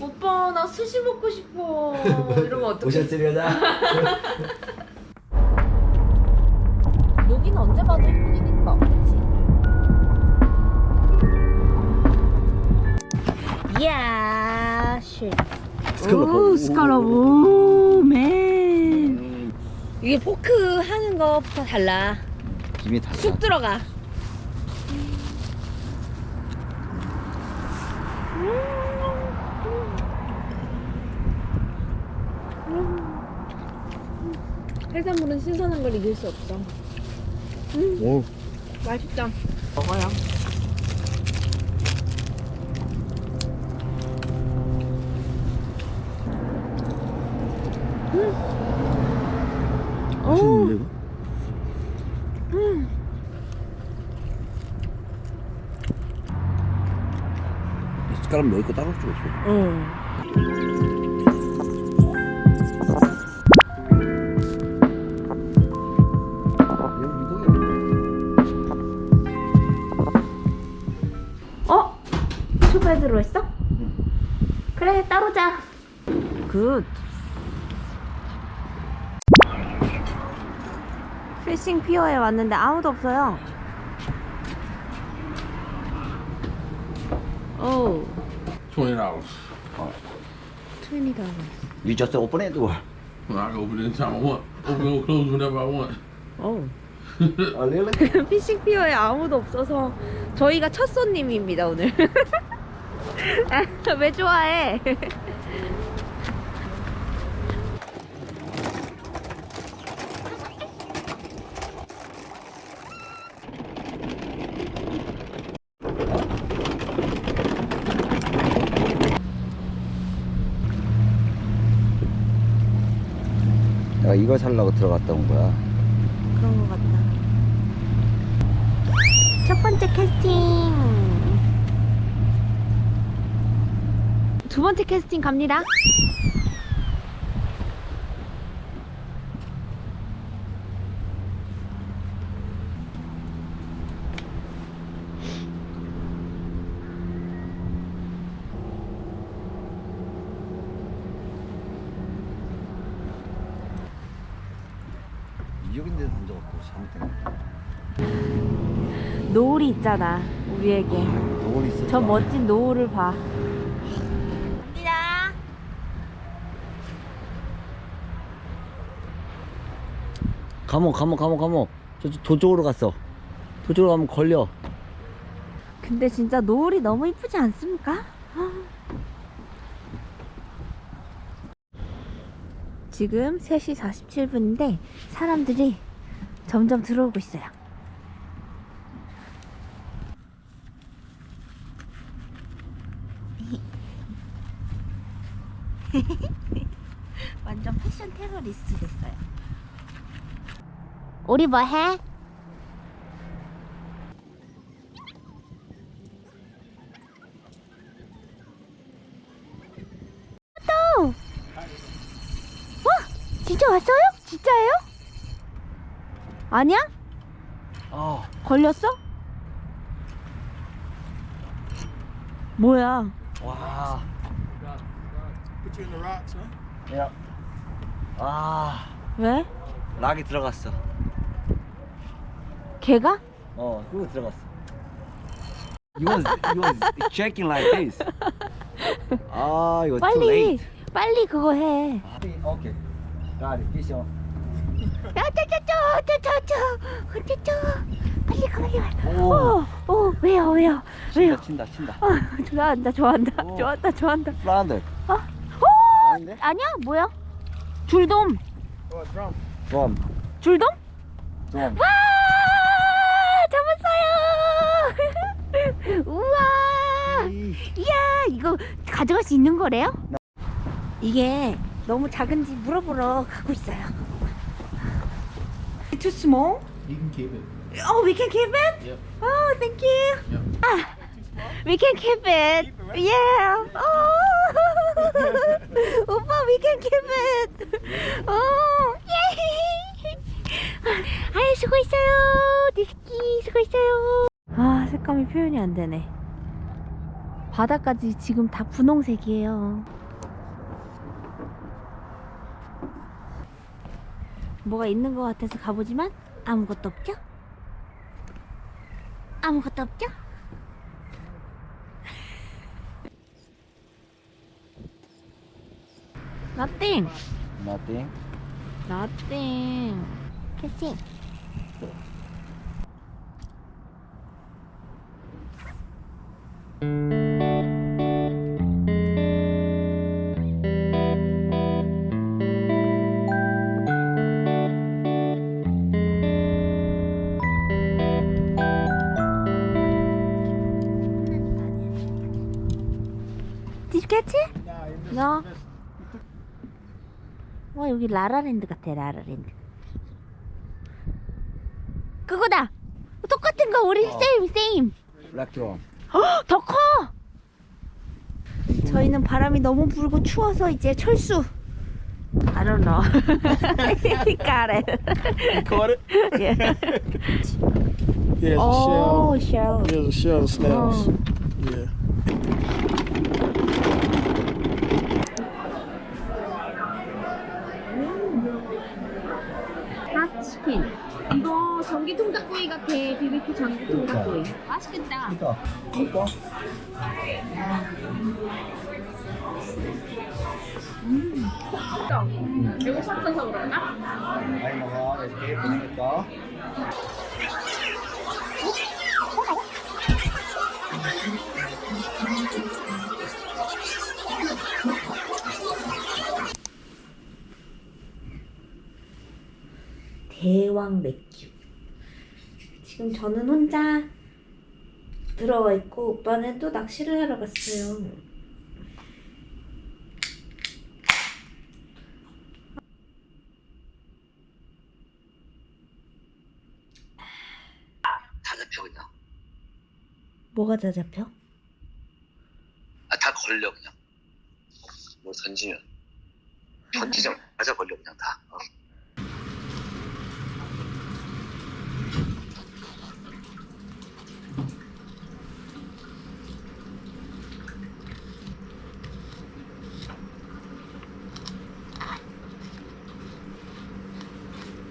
오빠 나 스시 먹고 싶어. 이러면 어떡해? 오셨으려나? 여기는 언제 봐도 예쁘긴 예뻐. 그치? 이야, 쉣. 오, 스칼럽. 오, 맨. 이게 포크 하는 거부터 달라. 김이 다쑥 들어가. 해산물은 신선한 걸 이길 수 없어. 오, 맛있다. 먹어요. 음. 맛있는데 이거? 음. 숟가락 여기 거 따로 주고 있어. 응. 어? 그래 따로 자. 굿. 피싱 피어에 왔는데 아무도 없어요. 오, Twenty dollars. 트웬티 달러. You just open it or? Well, I can open it anytime I want. Open or close whenever I want. 오. 아, really? 피싱 피어에 아무도 없어서 저희가 첫 손님입니다 오늘. 아, 왜 좋아해? 내가 이걸 살라고 들어갔다 온 거야. 그런 것 같다. 첫 번째 캐스팅. 두 번째 캐스팅 갑니다. 여긴데 던져갖고 잘못된 노을이 있잖아, 우리에게. 노을 있어. 저 멋진 노을을 봐. 갑니다. 감옥, 감옥, 감옥, 감옥. 저쪽 도쪽으로 갔어. 도쪽으로 가면 걸려. 근데 진짜 노을이 너무 이쁘지 않습니까? 지금 3시 47분인데 사람들이 점점 들어오고 있어요. 완전 패션 테러리스트 됐어요. 우리 뭐 해? 또! 와! 진짜 왔어요? 진짜예요? 아니야? 아, 걸렸어? 뭐야? 와. Put you in the rocks, huh? 야. 아, 왜? 락이 들어갔어. 걔가? 어, 그거 들어갔어. You was, you was shaking like this. 아, 이거 too 빨리 late. 빨리 그거 해. 오케이. Got it. Fish on. 짜짜짜짜짜짜짜 짜짜 빨리. 오. 어, 어 왜요 왜요 왜요? 친다, 친다, 친다. 어, 좋아한다 좋아한다 오. 좋아한다 좋아한다. 플란드. 어? 어? 아닌데? 아니야 뭐야? 줄돔 Oh, drum. 좀, 줄돔? 좀. 와 우와. 이야 이거 가져갈 수 있는 거래요? 이게 너무 작은지 물어보러 가고 있어요. Too small? You can keep it. Oh, we can keep it? Yep. Oh, thank you. Yep. Ah, we can keep it. Keep it, right? Yeah. Oh, 오빠, we can keep it. Oh, yay. 아, 수고했어요. 니스키 수고했어요. 아, 색감이 표현이 안 되네. 바다까지 지금 다 분홍색이에요. 뭐가 있는 것 같아서 가보지만 아무것도 없죠? 아무것도 없죠? Nothing. Nothing. Nothing. Kissing. Did you catch it? No. 와 여기 라라랜드 같아 라라랜드 그거다 똑같은 거 우리 어. 세임 세임 Black drum. 더 커! 저희는 바람이 너무 불고 추워서 이제 철수 I don't know Got it Caught it? yeah. Yeah, it's Oh a shell shell. Yeah, it's a shell of snails. 어. Yeah. 이거 전기 통 닭구이 같아 BBQ 전기 통 닭구이 맛있겠다 이거. 이거. 배고팠어서 그런가? 많이 먹어. 이렇게 예쁘니까. 대왕 맥주. 지금 저는 혼자 들어와 있고 오빠는 또 낚시를 하러 갔어요. 다 잡혀 그냥 뭐가 다 잡혀? 아, 다 걸려 그냥 뭐 던지면 던지자마자 걸려 그냥 다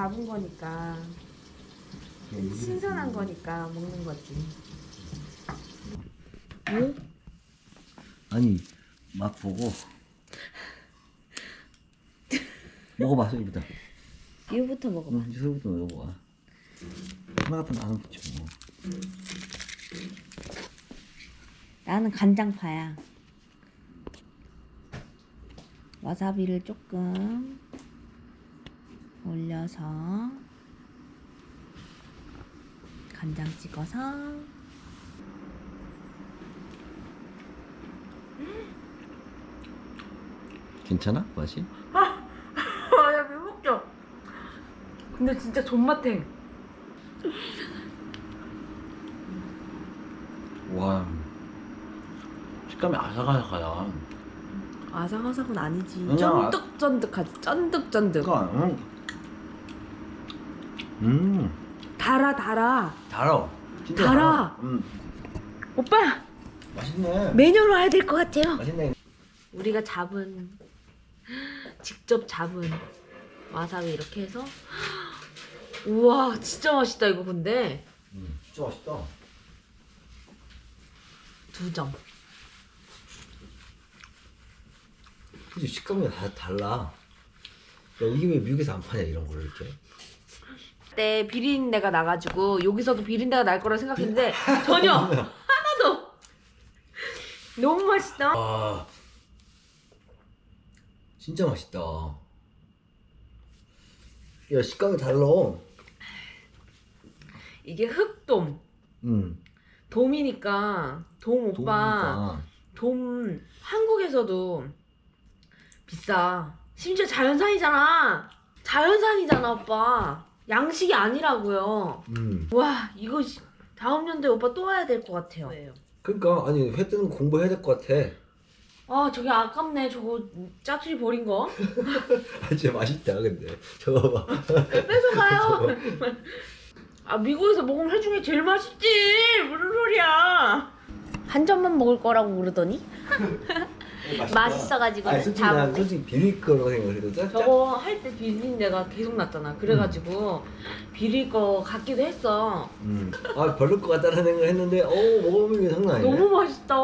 잡은 거니까 신선한 거니까 먹는 거지. 왜? 아니 맛 보고 먹어봐 소리부터. 이거부터 먹어봐. 응, 소리부터 먹어봐. 하나 같은 나는 좋지 뭐. 나는 간장파야. 와사비를 조금 올려서 간장 찍어서 괜찮아 맛이? 아야 배먹죠. 근데 진짜 존맛해. 와 식감이 아삭아삭하다. 아삭아삭은 아니지. 그냥 아- 쫀득쫀득하지. 쫀득쫀득. 그러니까 음, 음 달아 달아. 달아. 진짜 달아. 음 오빠 맛있네. 매년 와야 될 것 같아요. 맛있네. 우리가 잡은 직접 잡은 와사비 이렇게 해서 우와 진짜 맛있다 이거 근데 음 진짜 맛있다. 두 점. 그치 식감이 다 달라. 야, 이게 왜 미국에서 안 파냐 이런 거를 이렇게. 그때 비린내가 나가지고 여기서도 비린내가 날 거라 생각했는데 전혀 하나도 너무 맛있다. 아 진짜 맛있다. 야 식감이 달라. 이게 흑돔 음. 돔이니까 돔 오빠 좋으니까. 돔 한국에서도 비싸. 심지어 자연산이잖아. 자연산이잖아 오빠. 양식이 아니라고요. 음. 와 이거 시- 다음 연도에 오빠 또 와야 될 것 같아요. 그러니까 아니 회 뜨는 거 공부해야 될 것 같아. 아 저게 아깝네 저거 짝지 버린 거. 아 진짜 맛있다 근데 저거 봐. 뺏어가요. 아 미국에서 먹으면 회 중에 제일 맛있지. 무슨 소리야. 한 점만 먹을 거라고 그러더니 맛있어가지고 아니 솔직히 다난 먹네. 솔직히 비릴 거라고 생각했거든. 저거 할 때 비린 데가 계속 났잖아. 그래가지고 비릴 거 같기도 했어. 음. 아 별로 것 같다는 생각을 했는데 어 먹으면 이게 장난 아니네. 너무 맛있다.